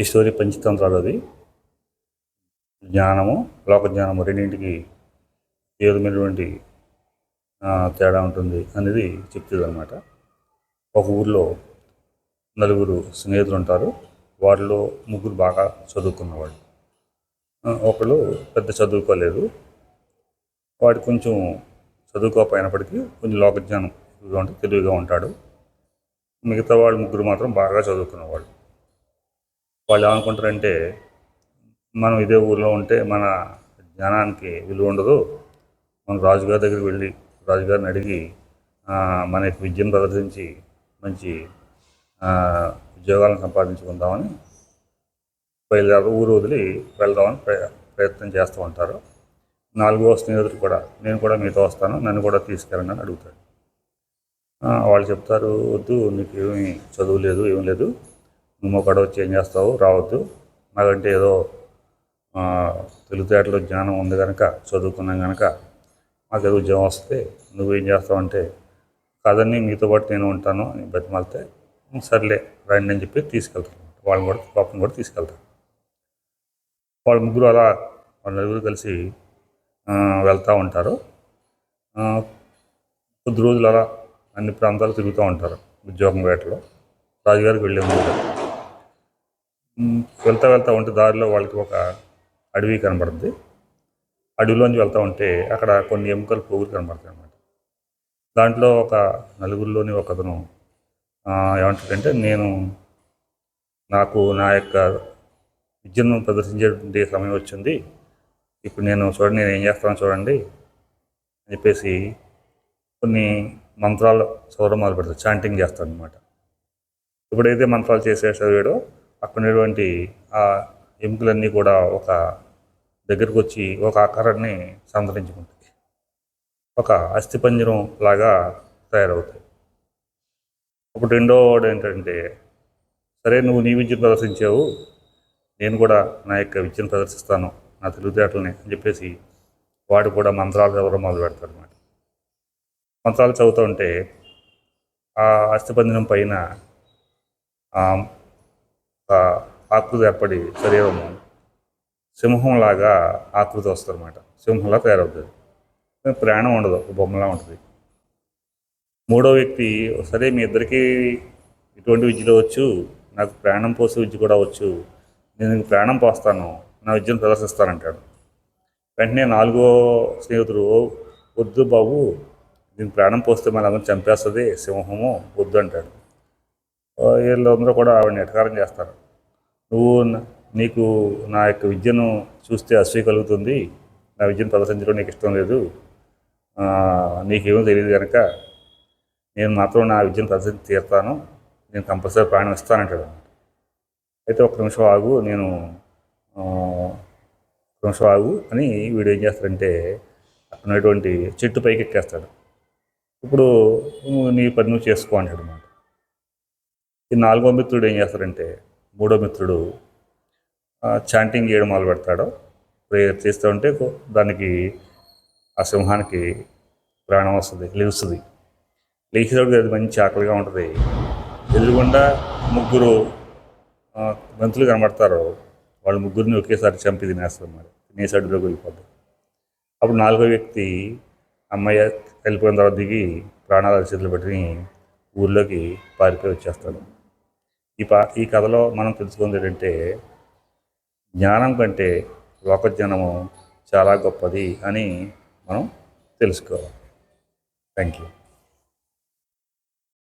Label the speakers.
Speaker 1: ఈ స్టోరీ పంచతంత్రాలు అది. జ్ఞానము లోక జ్ఞానము రెండింటికి ఏ విధమైనటువంటి తేడా ఉంటుంది అనేది చెప్తుంది అనమాట ఒక ఊర్లో నలుగురు స్నేహితులు ఉంటారు. వారిలో ముగ్గురు బాగా చదువుకున్నవాళ్ళు. ఒకళ్ళు పెద్ద చదువుకోలేదు. వాడు కొంచెం చదువుకోకపోయినప్పటికీ కొంచెం లోకజ్ఞానం ఎక్కువగా ఉంటే తెలివిగా ఉంటాడు. మిగతా వాళ్ళు ముగ్గురు మాత్రం బాగా చదువుకున్నవాళ్ళు. వాళ్ళు ఏమనుకుంటారంటే మనం ఇదే ఊర్లో ఉంటే మన జ్ఞానానికి విలువ ఉండదు. మనం రాజుగారి దగ్గరికి వెళ్ళి రాజుగారిని అడిగి మన యొక్క విద్యను ప్రదర్శించి మంచి ఉద్యోగాలను సంపాదించుకుందామని బయలుదేరు ఊరు వదిలి వెళ్దామని ప్రయ- ప్రయత్నం చేస్తూ ఉంటారు. నాలుగో స్నేహితుడు కూడా నేను కూడా మీతో వస్తాను నన్ను కూడా తీసుకెళ్ళండి అని అడుగుతాడు. వాళ్ళు చెప్తారు వద్దు నీకు ఏమీ చదువు లేదు ఏం లేదు. నువ్వు ఒకడ వచ్చి ఏం చేస్తావు? రావద్దు. నాకంటే ఏదో తెలివితేటలో జ్ఞానం ఉంది కనుక చదువుకున్నాం కనుక మాకు ఏదో ఉద్యోగం వస్తే నువ్వేం చేస్తావు అంటే కాదని మీతో పాటు నేను ఉంటాను అని బతిమాలితే సర్లే రండి అని చెప్పి తీసుకెళ్తాను వాళ్ళని కూడా పాపం కూడా తీసుకెళ్తాను వాళ్ళ ముగ్గురు అలా వాళ్ళ నలుగురు కలిసి వెళ్తూ ఉంటారు. కొద్ది రోజులు అలా అన్ని ప్రాంతాలు తిరుగుతూ ఉంటారు ఉద్యోగం వేటలో. రాజుగారికి వెళ్ళే ముందు. వెళ్తా వెళ్తా ఉంటే దారిలో వాళ్ళకి ఒక అడవి కనబడుతుంది అడవిలోంచి వెళ్తూ ఉంటే అక్కడ కొన్ని ఎముకలు పోగులు కనబడతాయి అన్నమాట. దాంట్లో ఒక నలుగురిలోని ఒక అతను ఏమంటాడంటే నేను నాకు నా యొక్క విద్యను ప్రదర్శించేటువంటి సమయం వచ్చింది. ఇప్పుడు నేను చూడండి నేను ఏం చేస్తానో చూడండి అని చెప్పేసి కొన్ని మంత్రాలు చదవడం మొదలు పెడతాడు చాంటింగ్ చేస్తాడు అనమాట ఎప్పుడైతే మంత్రాలు చేసే చదివాడో అక్కడ ఉన్నటువంటి ఆ ఎముకలన్నీ కూడా ఒక దగ్గరకు వచ్చి ఒక ఆకారాన్ని సంతరించుకుంటాయి. ఒక అస్థిపంజరం లాగా తయారవుతాయి. అప్పుడు రెండో వాడు ఏంటంటే సరే నువ్వు నీ విద్యను ప్రదర్శించావు నేను కూడా నా యొక్క విద్యను ప్రదర్శిస్తాను నా తెలివితేటలని అని చెప్పేసి వాడు కూడా మంత్రాలు చదవడం మొదలు పెడతాడు అనమాట మంత్రాలు చదువుతూ ఉంటే ఆ అస్థిపంజరం పైన ఒక ఆకృతి ఏర్పడి శరీరం సింహంలాగా ఆకృతి వస్తుంది అనమాట సింహంలా తయారవుతుంది. ప్రాణం ఉండదు ఒక బొమ్మలా ఉంటుంది. మూడో వ్యక్తి సరే మీ ఇద్దరికీ ఇటువంటి విద్యలో వచ్చు నాకు ప్రాణం పోసే విద్య కూడా వచ్చు నేను ప్రాణం పోస్తాను నా విద్యను ప్రదర్శిస్తానంటాడు. వెంటనే నాలుగో స్నేహితుడు వద్దు బాబు దీని ప్రాణం పోస్తే మన అందరం చంపేస్తుంది సింహము వద్దు అంటాడు. వీళ్ళందరూ కూడా ఆవిడని ఎటకారం చేస్తారు. నువ్వు నీకు నా యొక్క విద్యను చూస్తే అసూయ కలుగుతుంది నా విద్యను ప్రదర్శించడం నీకు ఇష్టం లేదు. నీకేమో తెలియదు కనుక నేను మాత్రం నా విద్యను ప్రదర్శించి తీరుతాను. నేను కంపల్సరీ ప్రాణం ఇస్తానంటాడు. అయితే ఒక నిమిషం ఆగు నేను ఒక నిమిషం ఆగు అని వీడు ఏం చేస్తాడంటే అక్కడ ఉన్నటువంటి చెట్టు పైకి ఎక్కేస్తాడు ఇప్పుడు నీ పని నువ్వు చేసుకో అంటాడు అనమాట ఈ నాలుగో మిత్రుడు ఏం చేస్తాడంటే మూడో మిత్రుడు చాంటింగ్ చేయడం మొదలు పెడతాడు ప్రేయర్ చేస్తూ ఉంటే దానికి ఆ సింహానికి ప్రాణం వస్తుంది లేస్తుంది లేచినప్పుడు అది మంచి ఆకలిగా ఉంటుంది. ఎదురుగుండా ముగ్గురు ఆ, గంతులు కనబడతారు. వాళ్ళు ముగ్గురిని ఒకేసారి చంపి తినేస్తారు మరి తినేసి వెళ్ళిపోతారు అప్పుడు నాలుగో వ్యక్తి అమ్మాయి వెళ్ళిపోయిన తర్వాత దిగి ప్రాణాలు చేతులు పెట్టుకుని ఊర్లోకి పారిపోయి వచ్చేస్తాడు. ఈ పా ఈ కథలో మనం తెలుసుకుంది ఏంటంటే జ్ఞానం కంటే లోకజ్ఞానము చాలా గొప్పది అని మనం తెలుసుకోవాలి. Thank you